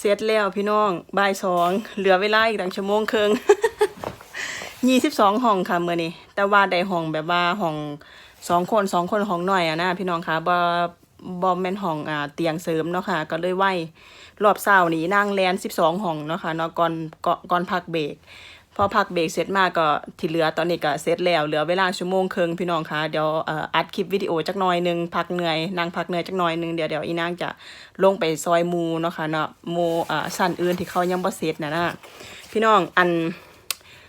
เสร็จแล้วพี่น้องบ่ายสองเหลือเวลาอีกตั้งชั่วโมงครึ่งยี่สิบสองห้องค่ะเมื่อนี้แต่ว่าได้ห้องแบบว่าห้องสองคนสองคนห้องหน่อยอะนะพี่น้องค่ะบอบ่แมนห้องอ่าเตียงเสริมเนาะค่ะ ก็เลยไหวรอบเศร้านี้นั่งแลนสิบสองห้องเนาะค่ะเนาะก่อนก่อนก่อนพักเบรก พอพักเบรกเสร็จมาก็ที่เหลือตอนนี้ก็เสร็จแล้วเหลือเวลาชั่วโมงครึ่งพี่น้องคะเดี๋ยวอัดคลิปวิดีโอจักหน่อยหนึงพักเหนื่อยนั่งพักเหนื่อยจักหน่อยหนึงเดี๋ยวเดี๋ยวอีนางจะลงไปซอยมูเนาะค่ะเนาะมูอ่าสั้นอื่นที่เขายังบ่เสร็จนะนะพี่น้องอัน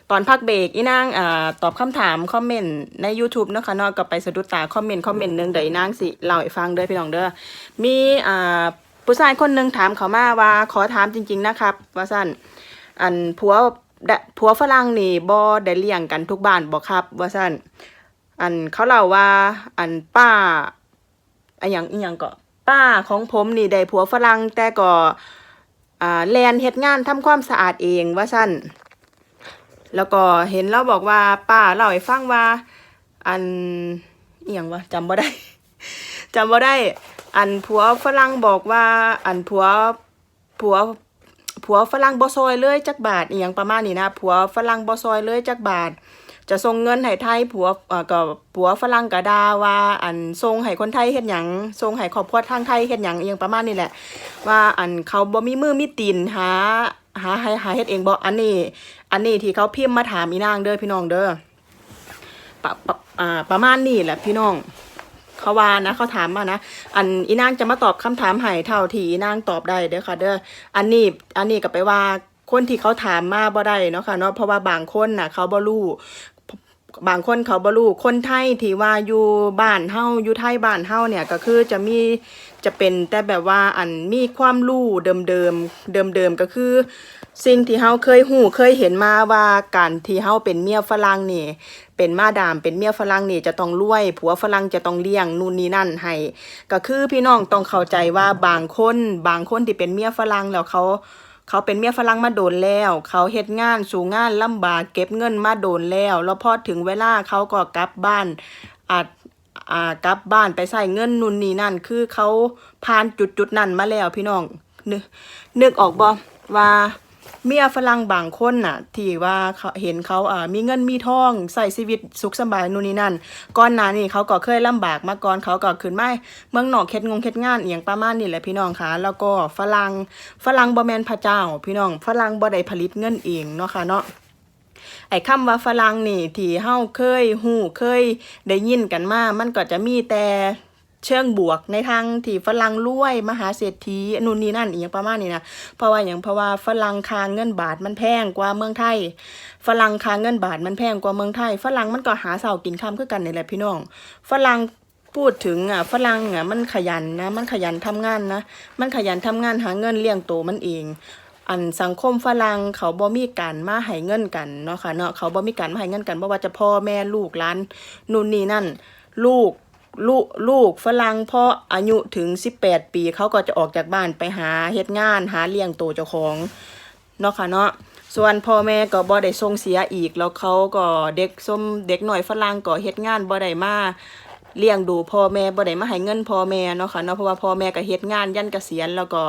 ตอนพักเบรกอีนางอ่าตอบคำถามคอมเมนต์ใน YouTube เนาะคะเนาะก็ไปสะดุดตาคอมเมนต์คอมเมนต์หนึงเดี๋ยวอีนางสิเล่าให้ฟังเด้อพี่น้องเด้อมีอ่าผู้ชายคนหนึงถามเขามาว่าขอถามจริง ๆนะครับ ว่าสั้นอันผัว ผัวฝรั่งนี่บ่ได้เลี้ยงกันทุกบ้านบ่ครับ ว่าสั้นอันเขาเล่าว่า อันป้าอันหยังอีหยังก็ป้าของผมนี่ได้ผัวฝรั่งแต่ก็อ่าแลนเฮ็ดงานทำความสะอาดเองว่าสั้นแล้วก็เห็นเราบอกว่าป้าเล่าให้ฟังว่า อันอหย่างวะจำบ่ได้จำบ่ได้ อันผัวฝรั่งบอกว่า อันผัวผัว ผัวฝรั่งบ่ซอยเลยจักบาทอีหยังประมาณนี้นะผัวฝรั่งบ่ซอยเลยจักบาท จะส่งเงินให้ไทยผัวเอ่อก็ผัวฝรั่งก็ด่าว่า อันส่งให้คนไทยเฮ็ดหยังส่งให้ครอบครัวทางไทยเฮ็ดหยังอีหยังประมาณนี้แหละ ว่าอันเขาบ่มีมือมีตีนหาหาให้หาเฮ็ดเองบ่อันนี้ อันนี้ที่เขาพิมพ์มาถามอีนางเด้อพี่น้องเด้อปะปะอ่าประมาณนี้แหละพี่น้อง เขาว่านะเขาถามมานะ อันอีนางจะมาตอบคำถามให้เท่าที่อีนางตอบได้เด้อค่ะ เด้ออันนี้อันนี้ก็ไปว่าคนที่เขาถามมาบ่ได้เนาะค่ะเนาะเพราะว่าบางคนน่ะเขาบ่รู้ บางคนเขาบรูคนไทยที่ว่าอยู่บ้านเฮาอยู่ไทยบ้านเฮาเนี่ยก็คือจะมีจะเป็นแต่แบบว่าอันมีความรู้เดิมเดิมเดิมเดิมก็คือ สิ่งที่เฮาเคยหูเคยเห็นมาว่าการที่เฮาเป็นเมียฝรั่งนี่ เป็นมาดามเป็นเมียฝรั่งนี่จะต้องรวย ผัวฝรั่งจะต้องเลี้ยงนู่นนี่นั่นให้ ก็คือพี่น้องต้องเข้าใจว่าบางคนบางคนที่เป็นเมียฝรั่งแล้วเขา เขาเป็นเมียฝรั่งมาโดนแล้ว เขาเฮ็ดงานสู่งานลำบากเก็บเงินมาโดนแล้ว แล้วพอถึงเวลาเขาก็กลับบ้านอาจอ่ากลับบ้านไปใส่เงินนู่นนี่นั่น คือเขาผ่านจุดจุดๆนั้นมาแล้วพี่น้องนึกนึกออกบ่ว่า เมียฝรั่งบางคนน่ะ ที่ว่าเห็นเขาอ่ามีเงินมีทองใส่ชีวิตสุขสบายนู่นนี่นั่นก่อนหน้านี้เขาก็เคยลำบากมาก่อนเขาก็ขึ้นมาเมืองนอกเฮ็ดงงเฮ็ดงานอย่างประมาณนี้แหละพี่น้องค่ะแล้วก็ฝรั่งฝรั่งบ่แม่นพระเจ้า พี่น้องฝรั่งบ่ได้ผลิตเงินเองเนาะค่ะเนาะไอ้คำว่าฝรั่งนี่ที่เฮาเคยฮู้เคยได้ยินกันมา มันก็จะมีแต่ เชิงบวกในทางที่ฝรั่งรวย มหาเศรษฐีนู่นนี่นั่นอีกอย่างประมาณนี้นะเพราะว่าอย่างเพราะว่าฝรั่งคางเงินบาทมันแพงกว่าเมืองไทยฝรั่งคางเงินบาทมันแพงกว่าเมืองไทยฝรั่งมันก็หาเสากินค่ำคือกันนี่แหละพี่น้องฝรั่งพูดถึงอะฝรั่งอะมันขยันนะมันขยันทำงานนะมันขยันทำงานหาเงินเลี้ยงตัวมันเอง อันสังคมฝรั่งเขาบ่มีการมาให้เงินกันเนาะค่ะเนาะเขาบ่มีการมาให้เงินกันบ่ว่าจะพ่อแม่ลูกหลานนู่นนี่นั่น ลูก ลูกลูกฝรั่งพออายุถึง 18 ปีเขาก็จะออกจากบ้านไปหาเฮ็ดงานหาเลี้ยงตัวเจ้าของเนาะค่ะเนาะส่วนพ่อแม่ก็บ่ได้ส่งเสียอีกแล้วเขาก็เด็กส้มเด็กหน่อยฝรั่งก็เฮ็ดงานบ่ได้มา เลี้ยงดูพ่อแม่บ่ได้มาให้เงินพ่อแม่เนาะค่ะเนาะเพราะว่าพ่อแม่ก็เฮ็ดงานยันเกษียณแล้วก็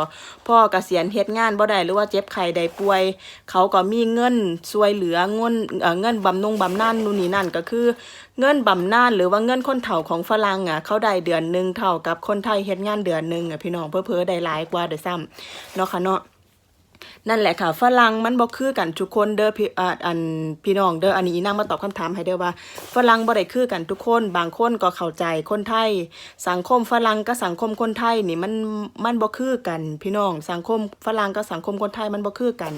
พ่อเกษียณเฮ็ดงานบ่ได้หรือว่าเจ็บไข้ได้ป่วย เขาก็มีเงินช่วยเหลือเงินเอ่อเงินบำนงบำนาญนู่นนี่นั่นก็คือ เงินบำนาญหรือว่าเงินคนเฒ่าของฝรั่งอะเขาได้เดือนหนึ่งเท่ากับคนไทยเฮ็ดงานเดือนหนึ่งอะพี่น้องเพ้อๆได้หลายกว่าเด้อซ้ำเนาะค่ะเนาะ นั่นแหละค่ะฝรั่งมันบ่คือกันทุกคนเด้อพี่อ่าอันพี่น้องเด้ออันนี้อีนางมาตอบคำถามให้เด้อว่าฝรั่งบ่ได้คือกันทุกคน บางคนก็เข้าใจคนไทย สังคมฝรั่งกับสังคมคนไทยนี่มันมันบ่คือกัน พี่น้อง สังคมฝรั่งกับสังคมคนไทยมันบ่คือกัน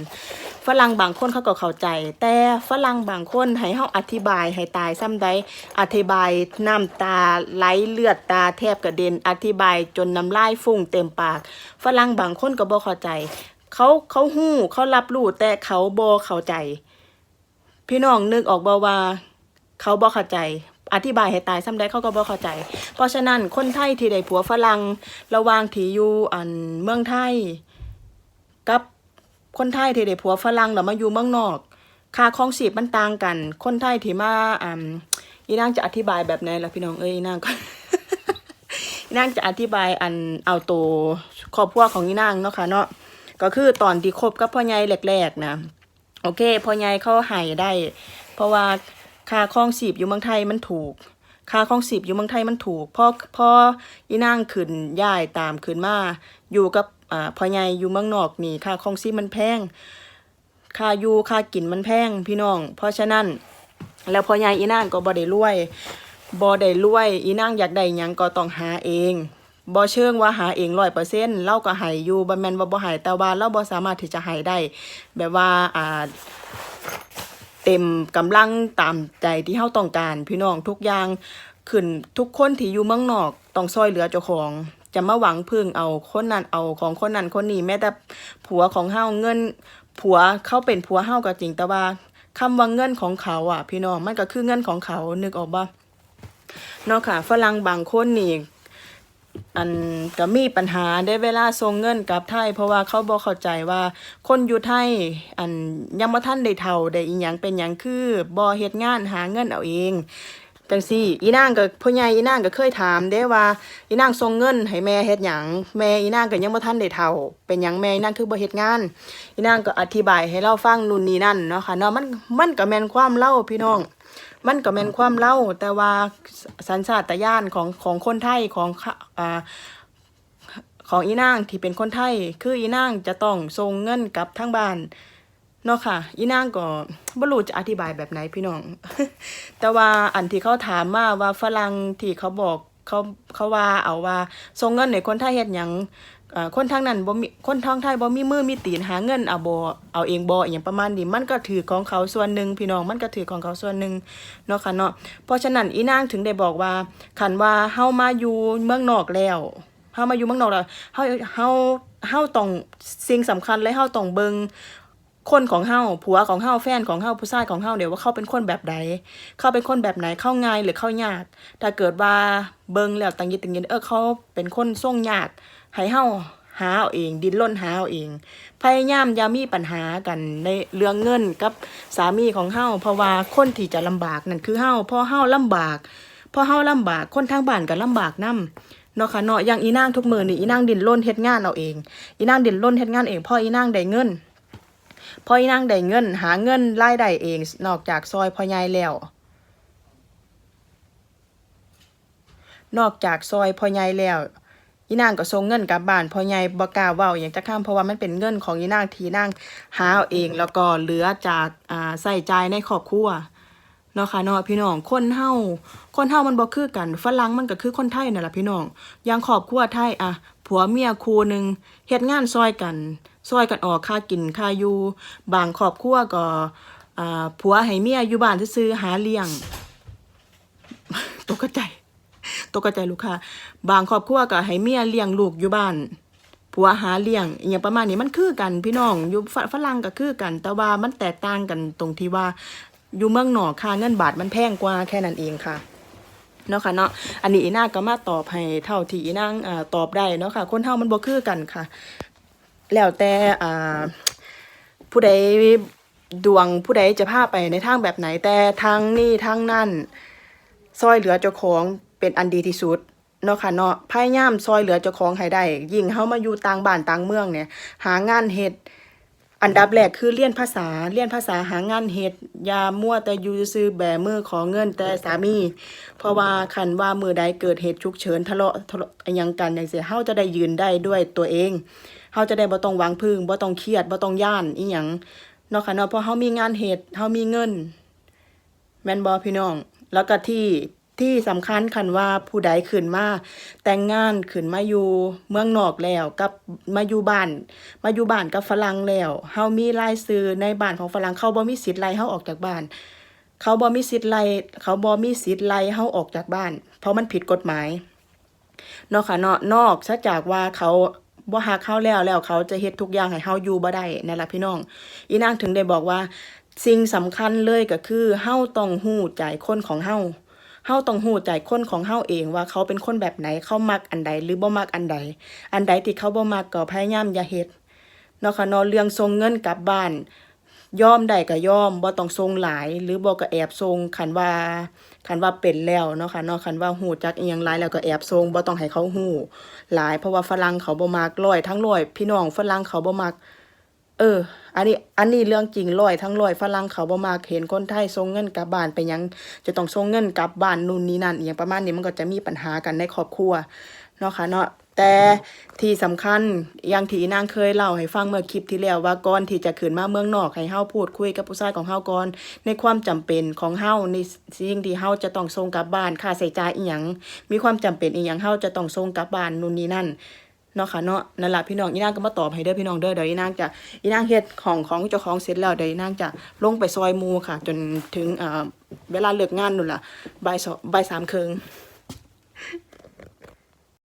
ฝรั่งบางคนเขาก็เข้าใจ แต่ฝรั่งบางคนให้เฮาอธิบายให้ตายซ้ำใดอธิบายน้ำตาไหลเลือดตาแทบกระเด็นอธิบายจนน้ำลายฟุ้งเต็มปาก ฝรั่งบางคนก็บ่เข้าใจ เขาเขาหู้เขารับรู้แต่เขาบ่เข้าใจ พี่น้องนึกออกบ่ว่า เขาบ่เข้าใจ อธิบายให้ตายซ้ำได้เขาก็บ่เข้าใจ เพราะฉะนั้นคนไทยที่ได้ผัวฝรั่งระวางที่อยู่อันเมืองไทย กับคนไทยที่ได้ผัวฝรั่งแล้วมาอยู่เมืองนอก ค่าครองชีพมันต่างกัน คนไทยที่มาอ่าอีนางจะอธิบายแบบไหนล่ะพี่น้องเอ้ยอีนางก็นางจะอธิบายอันเอาตัวครอบครัวของอีนางเนาะค่ะเนาะ ก็คือตอนที่คบกับพ่อใหญ่แรกๆนะ โอเคพ่อใหญ่เขาให้ได้ เพราะว่าค่าครองชีพอยู่เมืองไทยมันถูกค่าครองชีพอยู่เมืองไทยมันถูกพ่อพ่ออีนางขึ้นย้ายตามขึ้นมาอยู่กับอ่าพ่อใหญ่อยู่เมืองนอกนี่ค่าครองชีพมันแพงค่าอยู่ค่ากินมันแพงพี่น้อง เพราะฉะนั้น แล้วพ่อใหญ่อีนางก็บ่ได้รวยบ่ได้รวย อีนางอยากได้หยังก็ต้องหาเอง บ่เชิงว่าหาเองร้อยเปอร์เซ็นต์เราก็ให้อยู่บ่แมนว่าบ่ให้แต่ว่าเราบ่สามารถที่จะให้ได้ แบบว่าอ่าเต็มกำลังตามใจที่เฮาต้องการ พี่น้องทุกอย่างขึ้นทุกคนที่อยู่เมืองนอกต้องซอยเหลือเจ้าของจะมาหวังพึ่งเอาคนนั้นเอาของคนนั้นคนนี้แม้แต่ผัวของเฮาเงิน ผัวเขาเป็นผัวเฮาก็จริงแต่ว่าคำว่าเงินของเขาอะ พี่น้องมันก็คือเงินของเขานึกออกบ่เนาะค่ะฝรั่งบางคนนี่ อันก็มีปัญหาได้เวลาส่งเงินกลับไทย เพราะว่าเขาบ่เข้าใจว่าคนอยู่ไทยอันยังบ่ทันได้เฒ่าได้อีหยังเป็นหยังคือบ่เฮ็ดงานหาเงินเอาเองจังซี่อีนางก็พ่อใหญ่อีนางก็เคยถามเด้ว่าอีนางส่งเงินให้แม่เฮ็ดหยังแม่อีนางก็ยังบ่ทันได้เฒ่า เป็นหยังแม่อีนางคือบ่เฮ็ดงานอีนางก็อธิบายให้เราฟังนู่นนี่นั่นเนาะค่ะเนาะมันมันก็แม่นความเล่าพี่น้อง มันก็แม่นความเล่าแต่ว่าสัญชาตญาณของของคนไทยของอ่าของอีนางที่เป็นคนไทย คืออีนางจะต้องส่งเงินกับทางบ้านเนาะค่ะ อีนางก็บ่รู้จะอธิบายแบบไหนพี่น้อง แต่ว่าอันที่เขาถามมาว่าฝรั่งที่เขาบอกเขาเขาว่าเอาว่าส่งเงินให้คนไทยเฮ็ดหยัง คนทางนั้นบ่มีคนทางไทยบ่มีมือมีตีนหาเงินเอาบ่เอาเองบ่อหยังประมาณนี้มันก็ถือของเขาส่วนหนึ่งพี่น้องมันก็ถือของเขาส่วนหนึ่งเนาะค่ะเนาะเพราะฉะนั้นอีนางถึงได้บอกว่าคันว่าเฮามาอยู่เมืองนอกแล้วเฮามาอยู่เมืองนอกแล้วเฮาเฮาเฮาต้องสิ่งสำคัญเลยเฮาต้องเบิงคนของเฮาผัวของเฮาแฟนของเฮาผู้ชายของเฮาเดี๋ยวว่าเขาเป็นคนแบบใดเขาเป็นคนแบบไหนเข้าง่ายหรือเข้ายากถ้าเกิดว่าเบิงแล้วตังยิตังยินเออเขาเป็นคนส่งยาก ให้เฮาหาเอาเอง ดิ้นรนหาเอาเอง พยายามอย่ามีปัญหากันในเรื่องเงินกับสามีของเฮาเพราะว่าคนที่จะลำบากนั่นคือเฮาพอเฮาลำบากพอเฮาลำบากคนทางบ้านก็ลำบากนํเนาะค่ะเนาะอย่างอีนางทุกมือนี่อีนางดินร่นเฮ็ดงานเอาเอง อีนางดินร่นเฮ็ดงานเองพออีนางได้เงินพออีนางได้เงิน หาเงินรายได้เอง นอกจากซอยพ่อใหญ่แล้วนอกจากซอยพ่อใหญ่แล้ว อีนางก็ส่งเงินกลับบ้านพ่อใหญ่บ่กล้าเว้าหยังจักคำเพราะว่ามันเป็นเงินของอีนางที่นางหาเอาเองแล้วก็เหลือจากอ่าใส่ใจในครอบครัวเนาะค่ะเนาะพี่น้องคนเฮาคนเฮามันบ่คือกันฝรั่งมันก็คือคนไทยนั่นแหละพี่น้องอย่างครอบครัวไทยอะผัวเมียคู่หนึ่งเฮ็ดงานซอยกันซอยกันออกค่ากินค่าอยู่บางครอบครัวก็อ่าผัวให้เมียอยู่บ้านซื่อหาเลี้ยงตกใจ ตกใจลูกค้าบางครอบครัวก็ให้เมียเลี้ยงลูกอยู่บ้านผัวหาเลี้ยงอหย่างประมาณนี้มันคือกันพี่น้องอยู่ฝรั่งก็คือกัน แต่ว่ามันแตกต่างกันตรงที่ว่าอยู่เมืองหนอกค่าเงินบาทมันแพงกว่าแค่นั้นเองค่ะเนาะค่ะเนาะ อันนี้อีนาก็มาตอบให้เท่าที่อีนางอ่าตอบได้เนาะค่ะ คนเฮามันบ่คือกันค่ะ แล้วแต่ผู้ใดดวงผู้ใดจะพาไปในทางแบบไหนแต่ทางนี้ทางนั้นซอยเหลือเจ้าของ เป็นอันดีที่สุดเนาะค่ะเนาะพยายามซอยเหลือเจ้าของให้ได้ ยิ่งเฮามาอยู่ต่างบ้านต่างเมืองเนี่ย หางานเฮ็ดอันดับแรกคือเรียนภาษาเรียนภาษาหางานเฮ็ดอย่ามั่วแต่อยู่ซื่อๆแบมือขอเงินแต่สามี เพราะว่าคันว่ามือใดเกิดเหตุฉุกเฉินทะเลาะทะเลาะอิหยังกันจังซี่เฮาจะได้ยืนได้ด้วยตัวเองเฮาจะได้บ่ต้องหวังพึ่งบ่ต้องเครียดบ่ต้องย่านอีหยังเนาะค่ะเนาะเพราะเฮามีงานเฮ็ดเฮามีเงิน แม่นบอพี่น้อง แล้วก็ที่ ที่สำคัญคันว่าผู้ใดขึ้นมาแต่งงานขึ้นมาอยู่เมืองนอกแล้วกับมาอยู่บ้านมาอยู่บ้านกับฝรั่งแล้วเฮามีรายชื่อในบ้านของฝรั่งเขาบ่มีสิทธิ์ไล่เฮาออกจากบ้าน เขาบ่มีสิทธิ์ไล่เขาบ่มีสิทธิ์ไล่เฮาออกจากบ้าน เพราะมันผิดกฎหมายเนาะค่ะเนาะนอกซะจากว่าเขาบ่ฮักเฮาแล้วแล้วเขาจะเฮ็ดทุกอย่างให้เฮาอยู่บ่ได้นั่นล่ะพี่น้อง อีนางถึงได้บอกว่า สิ่งสำคัญเลยก็คือเฮาต้องฮู้ใจคนของเฮา เฮาต้องฮู้ใจคนของเฮาเองว่าเขาเป็นคนแบบไหนเขามักอันใดหรือบ่มักอันใด อันใดที่เขาบ่มักก็พยายามอย่าเฮ็ดเนาะค่ะเนาะเรื่องส่งเงินกลับบ้านยอมได้ก็ยอมบ่ต้องทรงหลาย หรือบ่ก็แอบทรงคันว่าคันว่าเป็นแล้วเนาะค่ะเนาะคันว่าฮู้จักอีหยังหลายแล้วก็แอบทรงบ่ต้องให้เขาฮู้หลาย เพราะว่าฝรั่งเขาบ่มักร้อยทั้งร้อยพี่น้องฝรั่งเขาบ่มัก เออ อันนี้ อันนี้เรื่องจริงร้อยทั้งร้อยฝรั่งเขาบ่มักเห็นคนไทยส่งเงินกลับบ้านไปยัง จะต้องส่งเงินกลับบ้านนู่นนี่นั่นอย่างประมาณนี้มันก็จะมีปัญหากันในครอบครัวเนาะค่ะเนาะแต่ที่สำคัญอย่างที่นางเคยเล่าให้ฟังเมื่อคลิปที่แล้วว่าก่อนที่จะขึ้นมาเมืองนอกให้เฮาพูดคุยกับผู้ชายของเฮาก่อนในความจำเป็นของเฮาในสิ่งที่เฮาจะต้องส่งกลับบ้านค่าใช้จ่ายอีหยังมีความจำเป็นอีหยังเฮาจะต้องส่งกลับบ้านนู่นนี่นั่น เนาะค่ะเนาะนั่นแหละพี่น้องอีนางก็มาตอบให้เด้อพี่น้องเด้อเดี๋ยวอีนางจะอีนางเฮ็ดของของเจ้าของเสร็จแล้วเดี๋ยวอีนางจะลงไปซอยมูค่ะ จนถึงเอ่อเวลาเลิกงานนู่นล่ะบ่ายสองบ่ายสามครึ่ง